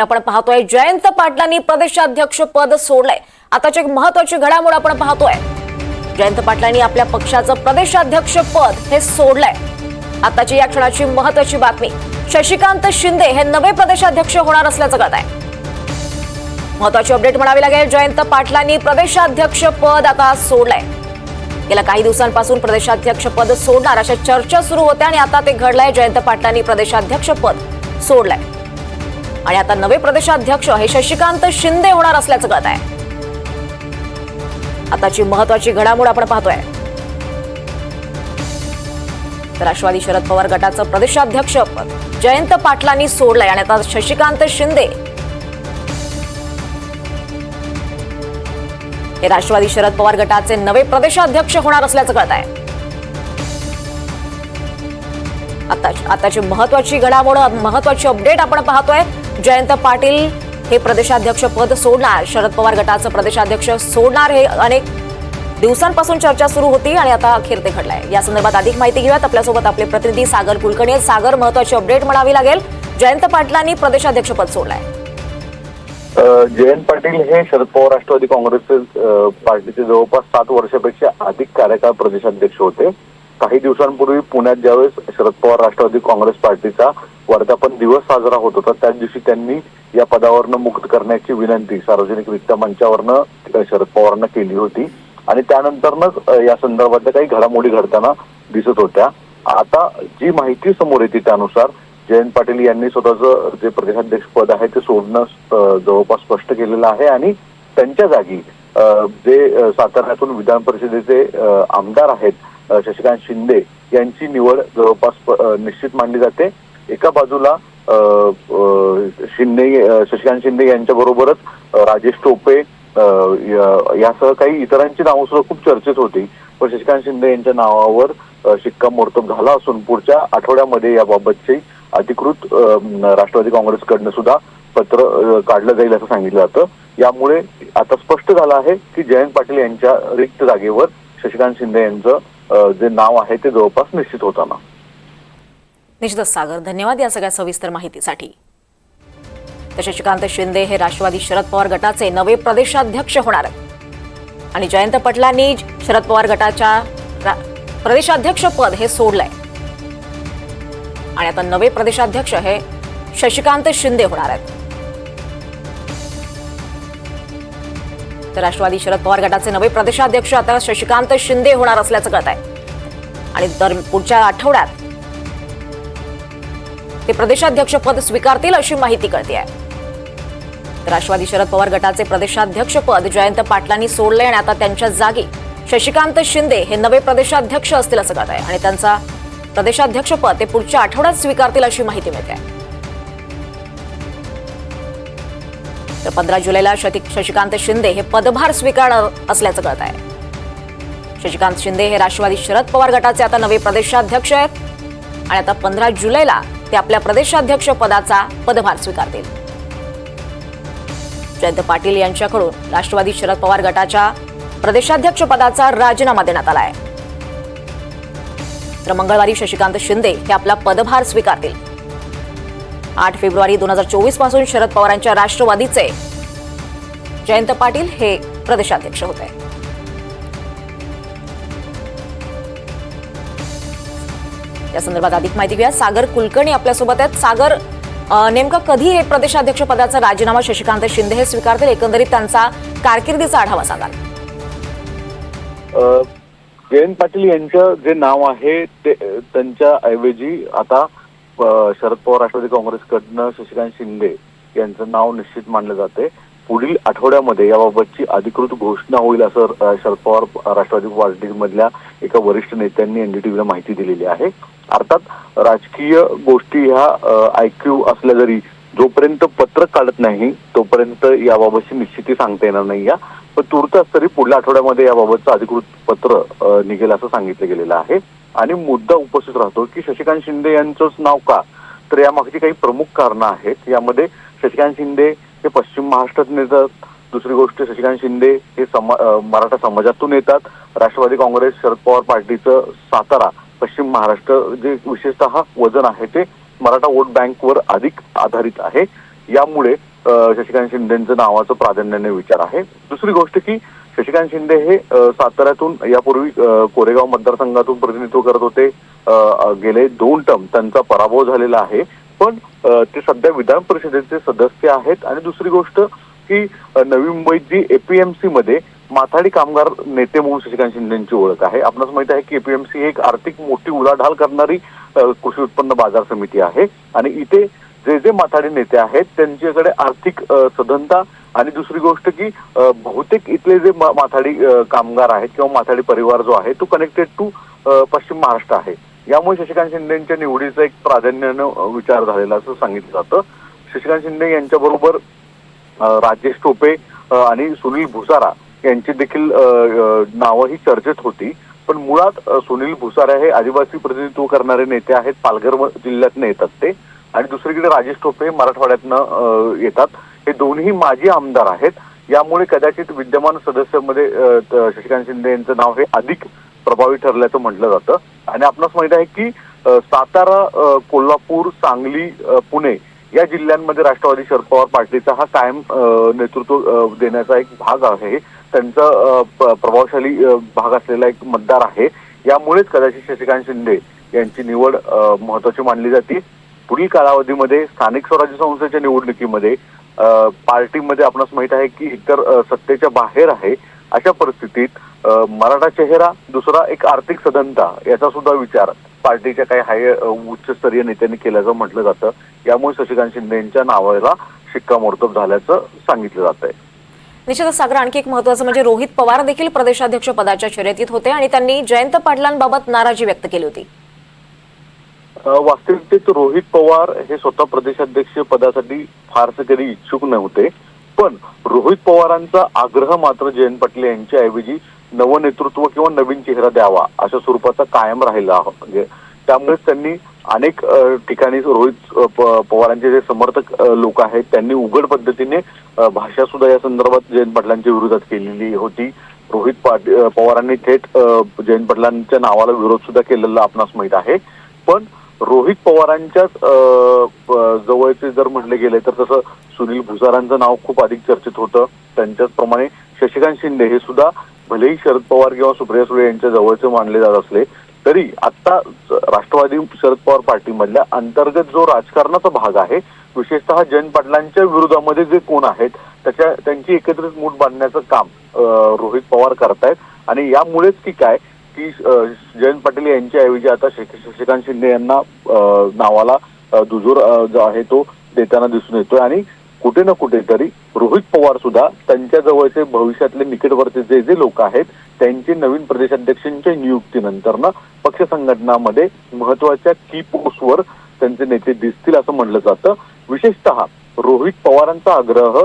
आपण पाहतोय जयंत पाटलांनी प्रदेशाध्यक्ष पद सोडलंय. आताची एक महत्वाची घडामोड आपण पाहतोय. जयंत पाटलांनी आपल्या पक्षाचं प्रदेशाध्यक्ष पद हे सोडलंय. आताची या क्षणाची महत्वाची बातमी. शशिकांत शिंदे हे नवे प्रदेशाध्यक्ष होणार असल्याचं कळत आहे. महत्वाची अपडेट म्हणावी लागेल जयंत पाटलांनी प्रदेशाध्यक्ष पद आता सोडलंय. गेल्या काही दिवसांपासून प्रदेशाध्यक्ष पद सोडणार अशा चर्चा सुरू होत्या आणि आता ते घडलंय जयंत पाटलांनी प्रदेशाध्यक्ष पद सोडलंय. आणि आता नवे प्रदेशाध्यक्ष हे शशिकांत शिंदे होणार असल्याचं कळत आहे. आताची महत्वाची घडामोड आपण पाहतोय. राष्ट्रवादी शरद पवार गटाचं प्रदेशाध्यक्ष पद जयंत पाटलांनी सोडलंय आणि आता शशिकांत शिंदे हे राष्ट्रवादी शरद पवार गटाचे नवे प्रदेशाध्यक्ष होणार असल्याचं कळत आहे. आता आताची महत्वाची घडामोड महत्वाची अपडेट आपण पाहतोय. जयंत पाटील हे प्रदेशाध्यक्ष पद सोडणार. शरद पवार गटाचं प्रदेशाध्यक्ष सोडणार हे अनेक दिवसांपासून चर्चा सुरू होती आणि आता अखेर ते घडलंय. या संदर्भात अधिक माहिती घेऊयात. आपल्यासोबत आपले प्रतिनिधी सागर कुलकर्णी सागर महत्वाची अपडेट म्हणावी लागेल. जयंत पाटलांनी प्रदेशाध्यक्ष पद सोडलंय. जयंत पाटील हे शरद पवार राष्ट्रवादी काँग्रेसचे पार्टीचे जवळपास सात वर्षापेक्षा अधिक कार्यकाळ प्रदेशाध्यक्ष होते. काही दिवसांपूर्वी पुण्यात ज्यावेळेस शरद पवार राष्ट्रवादी काँग्रेस पार्टीचा वर्धापन दिवस साजरा होत होता. त्याच दिवशी त्यांनी या पदावरनं मुक्त करण्याची विनंती सार्वजनिक वित्त मंचावरनं शरद पवारांना केली होती. आणि त्यानंतरच या संदर्भातल्या काही घडामोडी घडताना दिसत होत्या. आता जी माहिती समोर येते त्यानुसार जयंत पाटील यांनी स्वतःचं जे प्रदेशाध्यक्ष पद आहे ते सोडणं जवळपास स्पष्ट केलेलं आहे. आणि त्यांच्या जागी जे साताऱ्यातून विधान परिषदेचे आमदार आहेत शशिकांत शिंदे यांची निवड जवळपास प- निश्चित मानली जाते. एका बाजूला शिंदे शशिकांत शिंदे यांच्या बरोबरच राजेश टोपे यासह काही इतरांची नावं सुद्धा खूप चर्चेत होती. पण शशिकांत शिंदे यांच्या नावावर शिक्कामोर्तब झाला असून पुढच्या आठवड्यामध्ये याबाबतची अधिकृत राष्ट्रवादी काँग्रेसकडनं सुद्धा पत्र काढलं जाईल असं सांगितलं जातं. यामुळे आता स्पष्ट झालं आहे की जयंत पाटील यांच्या रिक्त जागेवर शशिकांत शिंदे यांचं जे नाव आहे ते जवळपास निश्चित होताना. निश्चितच सागर धन्यवाद या सगळ्या सविस्तर माहितीसाठी. तर शशिकांत शिंदे हे राष्ट्रवादी शरद पवार गटाचे नवे प्रदेशाध्यक्ष होणार आहेत. आणि जयंत पटलांनी शरद पवार गटाच्या प्रदेशाध्यक्ष पद हे सोडलंय. आणि आता नवे प्रदेशाध्यक्ष हे शशिकांत शिंदे होणार आहेत. तर राष्ट्रवादी शरद पवार गटाचे नवे प्रदेशाध्यक्ष आता शशिकांत शिंदे होणार असल्याचं कळत आहे आणि दर पुढच्या आठवड्यात ते प्रदेशाध्यक्षपद स्वीकारतील अशी माहिती कळते आहे. राष्ट्रवादी शरद पवार गटाचे प्रदेशाध्यक्षपद जयंत पाटलांनी सोडले आणि आता त्यांच्या जागी शशिकांत शिंदे हे नवे प्रदेशाध्यक्ष असतील असं कळत आहे आणि त्यांचा प्रदेशाध्यक्षपद ते पुढच्या आठवड्यात स्वीकारतील अशी माहिती मिळते आहे. तर पंधरा जुलैला शशिकांत शिंदे हे पदभार स्वीकारणार असल्याचं कळत आहे. शशिकांत शिंदे हे राष्ट्रवादी शरद पवार गटाचे आता नवे प्रदेशाध्यक्ष आहेत. आणि आता पंधरा जुलैला ते आपल्या प्रदेशाध्यक्ष पदाचा पदभार स्वीकारतील. जयंत पाटील यांच्याकडून राष्ट्रवादी शरद पवार गटाच्या प्रदेशाध्यक्ष पदाचा राजीनामा देण्यात आला आहे तर मंगळवारी शशिकांत शिंदे हे आपला पदभार स्वीकारतील. आठ फेब्रुवारी दोन हजार चोवीसपासून शरद पवारांच्या राष्ट्रवादीचे जयंत पाटील हे प्रदेशाध्यक्ष होते. या संदर्भात अधिक माहिती घेऊया. सागर कुलकर्णी आपल्यासोबत आहेत. सागर नेमकं कधी हे प्रदेशाध्यक्ष पदाचा राजीनामा शशिकांत शिंदे हे स्वीकारतील? एकंदरीत त्यांचा कारकिर्दीचा आढावा सांगाल. जयंत पाटील यांचं जे नाव आहे ते त्यांच्या ऐवजी आता शरद पवार राष्ट्रवादी काँग्रेसकडनं शशिकांत शिंदे यांचं नाव निश्चित मानलं जाते. पुढील आठवड्यामध्ये याबाबतची अधिकृत घोषणा होईल असं शरद पवार राष्ट्रवादी पार्टीमधल्या एका वरिष्ठ नेत्यांनी एनडीटीव्हीला माहिती दिलेली आहे. अर्थात राजकीय गोष्टी ह्या ऐक्यू असल्या जरी जोपर्यंत पत्र काढत नाही तोपर्यंत याबाबतची निश्चिती सांगता येणार नाही या. पण तुर्तास तरी पुढल्या आठवड्यामध्ये याबाबतचं अधिकृत पत्र निघेल असं सांगितलं गेलेलं आहे. आणि मुद्दा उपस्थित राहतो की शशिकांत शिंदे यांचंच नाव का? तर यामागची काही प्रमुख कारणं आहेत. यामध्ये शशिकांत शिंदे हे पश्चिम महाराष्ट्रातून येतात. दुसरी गोष्ट शशिकांत शिंदे हे समा मराठा समाजातून येतात. राष्ट्रवादी काँग्रेस शरद पवार पार्टीचं सातारा पश्चिम महाराष्ट्र जे विशेषतः वजन आहे ते मराठा वोट बँकवर अधिक आधारित आहे. यामुळे शशिकांत शिंदेचं नावाचं प्राधान्याने विचार आहे. दुसरी गोष्ट की शशिकांत शिंदे हे साताऱ्यातून यापूर्वी कोरेगाव मतदारसंघातून प्रतिनिधित्व करत होते. गेले दोन टर्म त्यांचा पराभव झालेला आहे. पण ते सध्या विधान परिषदेचे सदस्य आहेत. आणि दुसरी गोष्ट की नवी मुंबईत जी एपीएमसी मध्ये माथाडी कामगार नेते म्हणून शशिकांत शिंदेची ओळख आहे. आपणास माहिती आहे की एपीएमसी ही एक आर्थिक मोठी उलाढाल करणारी कृषी उत्पन्न बाजार समिती आहे. आणि इथे जे जे माथाडी नेते आहेत त्यांच्याकडे आर्थिक सधनता आणि दुसरी गोष्ट की बहुतेक इथले जे माथाडी कामगार आहेत किंवा माथाडी परिवार जो आहे तो कनेक्टेड टू पश्चिम महाराष्ट्र आहे. यामुळे शशिकांत शिंदेच्या निवडीचा एक प्राधान्यानं विचार झालेला असं सांगितलं जातं. शशिकांत शिंदे यांच्याबरोबर राजेश टोपे आणि सुनील भुसारा यांची देखील नावं ही चर्चेत होती. पण मुळात सुनील भुसारे हे आदिवासी प्रतिनिधित्व करणारे नेते आहेत. पालघर जिल्ह्यातनं येतात ते. आणि दुसरीकडे राजेश टोपे हे मराठवाड्यातनं येतात. हे दोन्ही माजी आमदार आहेत. यामुळे कदाचित विद्यमान सदस्यामध्ये त- शशिकांत शिंदे यांचं नाव हे अधिक प्रभावी ठरल्याचं म्हटलं जातं. आणि आपणास माहीत आहे की सातारा कोल्हापूर सांगली पुणे या जिल्ह्यांमध्ये राष्ट्रवादी शरद पवार पार्टीचा हा कायम नेतृत्व देण्याचा एक भाग आहे. त्यांचा प- प्रभावशाली भाग असलेला एक मतदार आहे. यामुळेच कदाचित शशिकांत शिंदे यांची निवड महत्वाची मानली जाते. पुढील कालावधीमध्ये स्थानिक स्वराज्य संस्थेच्या निवडणुकीमध्ये पार्टीमध्ये आपणास माहीत आहे की इतर सत्तेच्या बाहेर आहे. अशा परिस्थितीत मराठा चेहरा दुसरा एक आर्थिक सदनता याचा सुद्धा विचार पार्टीच्या काही हाय उच्चस्तरीय नेत्यांनी केल्याचं म्हटलं जातं. यामुळे शशिकांत शिंदे यांच्या नावाला शिक्कामोर्तब झाल्याचं सांगितलं जात आहे निश्चितच सागर आणखी एक महत्वाचं म्हणजे रोहित पवार देखील प्रदेशाध्यक्ष पदाच्या शर्यतीत होते आणि त्यांनी जयंत पाटलांबाबत नाराजी व्यक्त केली होती. वास्तविकतेत रोहित पवार हे स्वतः प्रदेशाध्यक्ष पदासाठी फारसे कधी इच्छुक नव्हते. पण रोहित पवारांचा आग्रह मात्र जयंत पाटील यांच्याऐवजी नवनेतृत्व किंवा नवीन चेहरा द्यावा अशा स्वरूपाचा कायम राहिला हो- म्हणजे त्यामुळेच त्यांनी अनेक ठिकाणी रोहित पवारांचे जे समर्थक लोक आहेत त्यांनी उघड पद्धतीने भाषा सुद्धा या संदर्भात जयंत पाटलांच्या विरोधात केलेली होती. रोहित पाटील पवारांनी थेट जयंत पाटलांच्या नावाला विरोध सुद्धा केलेला आपणास माहीत आहे. पण रोहित पवारांच्याच जवळचे जर म्हटले गेले तर तसं सुनील भुसारांचं नाव खूप अधिक चर्चेत होतं. त्यांच्याच प्रमाणे शशिकांत शिंदे हे सुद्धा भलेही शरद पवार किंवा सुप्रिया सुळे यांच्या जवळचे मानले जात असले तरी आता राष्ट्रवादी शरद पवार पार्टीमधल्या अंतर्गत जो राजकारणाचा भाग आहे विशेषतः जयंत पाटलांच्या विरोधामध्ये जे कोण आहेत त्याच्या त्यांची एकत्रित मूठ बांधण्याचं काम रोहित पवार करतायत. आणि यामुळेच की काय की जयंत पाटील यांच्याऐवजी आता शशिकांत शिंदे यांना नावाला दुजोर जो आहे तो देताना दिसून येतोय. आणि कुठे ना कुठेतरी रोहित पवार सुद्धा त्यांच्या जवळचे भविष्यातले निकटवर्ती जे जे लोक आहेत त्यांचे नवीन प्रदेशाध्यक्षांच्या नियुक्तीनंतर ना पक्ष संघटनामध्ये महत्त्वाच्या की पोस्टवर त्यांचे नेते दिसतील असं म्हटलं जातं. विशेषतः रोहित पवारांचा आग्रह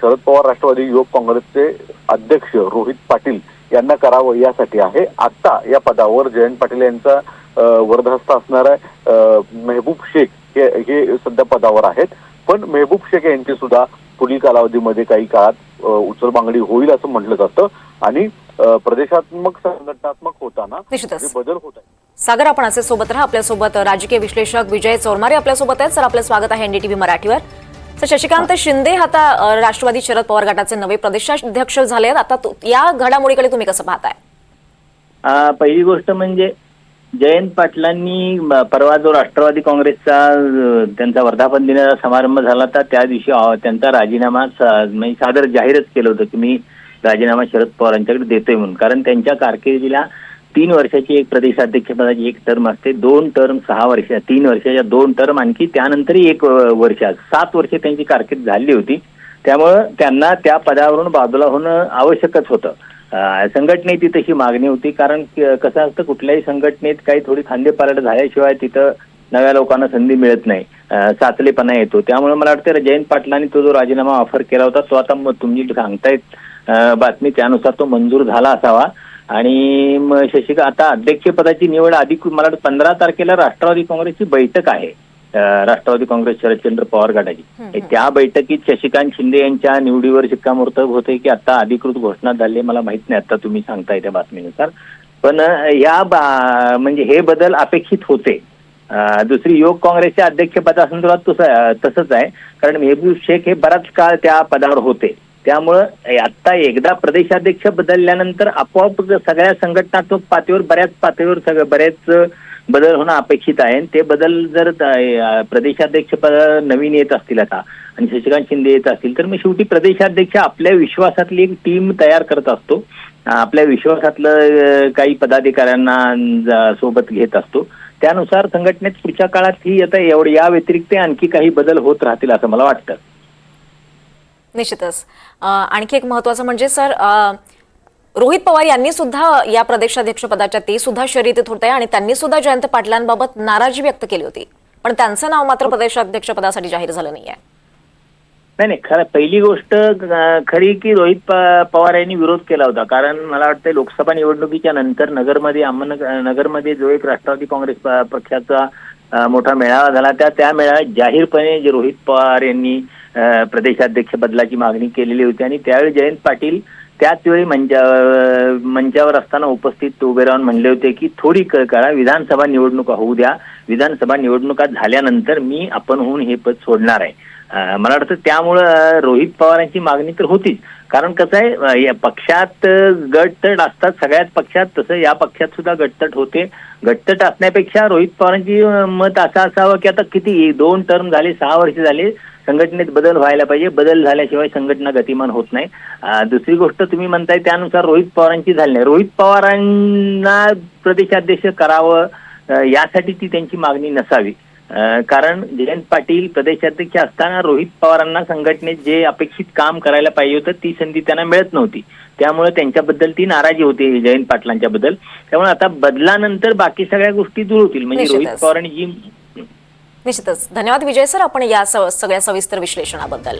शरद पवार राष्ट्रवादी युवक काँग्रेसचे अध्यक्ष रोहित पाटील यांना करावं यासाठी आहे. आता या पदावर जयंत पाटील यांचा अ, वरदहस्त असणारा मेहबूब शेख हे हे सध्या पदावर आहेत. पण मेहबूब शेख यांची सुद्धा पुढील कालावधीमध्ये काही काळात उचलबांगडी होईल असं म्हटलं जातं आणि प्रदेशात्मक संघटनात्मक होताना बदल होत आहेत. सागर आपण असे सोबत राहा. आपल्यासोबत राजकीय विश्लेषक विजय चोरमारे आपल्यासोबत आहेत. सर आपलं स्वागत आहे एनडीटीव्ही मराठीवर. सर शशिकांत शिंदे आता राष्ट्रवादी शरद पवार गटाचे नवे प्रदेशाध्यक्ष झाले आहेत. आता या घडामोडीकडे तुम्ही कसं पाहताय? पहिली गोष्ट म्हणजे जयंत पाटलांनी परवा जो राष्ट्रवादी काँग्रेसचा त्यांचा वर्धापन दिनाचा समारंभ झाला होता त्या दिवशी त्यांचा राजीनामा म्हणजे सादर जाहीरच केलं होतं की मी राजीनामा शरद पवारांच्याकडे देतोय म्हणून. कारण त्यांच्या कारकिर्दीला तीन वर्षाची एक प्रदेशाध्यक्षपदाची एक टर्म असते दोन टर्म सहा वर्ष तीन वर्षाच्या दोन टर्म आणखी त्यानंतरही एक वर्ष सात वर्ष त्यांची कारकीर्द झाली होती. त्यामुळं त्यांना त्या पदावरून बाजूला होणं आवश्यकच होतं. संघटनेत संघटनेची तशी मागणी होती. कारण कसं असतं कुठल्याही संघटनेत काही थोडी खांदेपालट झाल्याशिवाय तिथं नव्या लोकांना संधी मिळत नाही. साचलेपणा येतो. त्यामुळे मला वाटतं जयंत पाटलांनी तो जो राजीनामा ऑफर केला होता तो आता तुम्ही सांगतायत बातमी त्यानुसार तो मंजूर झाला असावा. आणि मग शशिका आता अध्यक्षपदाची निवड आधी मला वाटतं पंधरा तारखेला राष्ट्रवादी काँग्रेसची बैठक आहे. राष्ट्रवादी काँग्रेस शरदचंद्र पवार गटाची. त्या बैठकीत शशिकांत शिंदे यांच्या निवडीवर शिक्कामोर्तब होते की आता अधिकृत घोषणा झाली मला माहीत नाही आता तुम्ही सांगताय त्या बातमीनुसार. पण या म्हणजे हे बदल अपेक्षित होते. दुसरी योग काँग्रेसच्या अध्यक्षपदासंदर्भात तसं तसंच आहे. कारण मेहबूब शेख हे बराच काळ त्या पदावर होते. त्यामुळं आता एकदा प्रदेशाध्यक्ष बदलल्यानंतर आपोआप सगळ्या संघटनात्मक पातळीवर बऱ्याच पातळीवर सगळं बऱ्याच बदल होणं अपेक्षित आहे. आणि ते बदल जर प्रदेशाध्यक्ष नवीन येत असतील आता आणि शशिकांत शिंदे येत असतील तर मग शेवटी प्रदेशाध्यक्ष आपल्या विश्वासातली एक टीम तयार करत असतो. आपल्या विश्वासातलं काही पदाधिकाऱ्यांना सोबत घेत असतो. त्यानुसार संघटनेत पुढच्या काळात ही आता एवढ्या या व्यतिरिक्त आणखी काही बदल होत राहतील असं मला वाटतं. निश्चितच. आणखी एक महत्वाचं म्हणजे सर रोहित पवार यांनी सुद्धा या प्रदेशाध्यक्ष पदाच्या ते सुद्धा शर्यतीत होते आणि त्यांनी सुद्धा जयंत पाटलांबाबत नाराजी व्यक्त केली होती. पण त्यांचं नाव मात्र प्रदेशाध्यक्ष पदासाठी जाहीर झालं नाहीये. नाही नाही खरं पहिली गोष्ट खरी की रोहित पवार यांनी विरोध केला होता. कारण मला वाटतं लोकसभा निवडणुकीच्या नंतर नगरमध्ये अहमदनगर नगरमध्ये जो एक राष्ट्रवादी काँग्रेस पक्षाचा मोठा मेळावा झाला. त्या त्या मेळाव्यात जाहीरपणे जे रोहित पवार यांनी प्रदेशाध्यक्ष बदलाची मागणी केलेली होती आणि त्यावेळी जयंत पाटील त्याच वेळी मंचा मंचावर असताना उपस्थित उभे राहून म्हणले होते की थोडी कळ काळा विधानसभा निवडणुका होऊ द्या. विधानसभा निवडणुका झाल्यानंतर मी आपण होऊन हे पद सोडणार आहे. मला वाटतं त्यामुळं रोहित पवारांची मागणी तर होतीच. कारण कसं आहे या पक्षात गटतट असतात सगळ्याच पक्षात तसं या पक्षात सुद्धा गटतट होते. गटतट असण्यापेक्षा रोहित पवारांची मत असं असावं की आता किती दोन टर्म झाले सहा वर्ष झाले संघटनेत बदल व्हायला पाहिजे. बदल झाल्याशिवाय संघटना गतिमान होत नाही. दुसरी गोष्ट तुम्ही म्हणताय त्यानुसार रोहित पवारांची झाली नाही. रोहित पवारांना प्रदेशाध्यक्ष करावं यासाठी ती त्यांची मागणी नसावी. कारण जयंत पाटील प्रदेशाध्यक्ष असताना रोहित पवारांना संघटनेत जे अपेक्षित काम करायला पाहिजे होतं ती संधी त्यांना मिळत नव्हती. त्यामुळे त्यांच्याबद्दल ती नाराजी होती जयंत पाटलांच्या बद्दल. त्यामुळे आता बदलानंतर बाकी सगळ्या गोष्टी दूर होतील. म्हणजे. रोहित पवारांनी जी निश्चितच. धन्यवाद विजय सर आपण या सगळ्या सविस्तर विश्लेषणाबद्दल.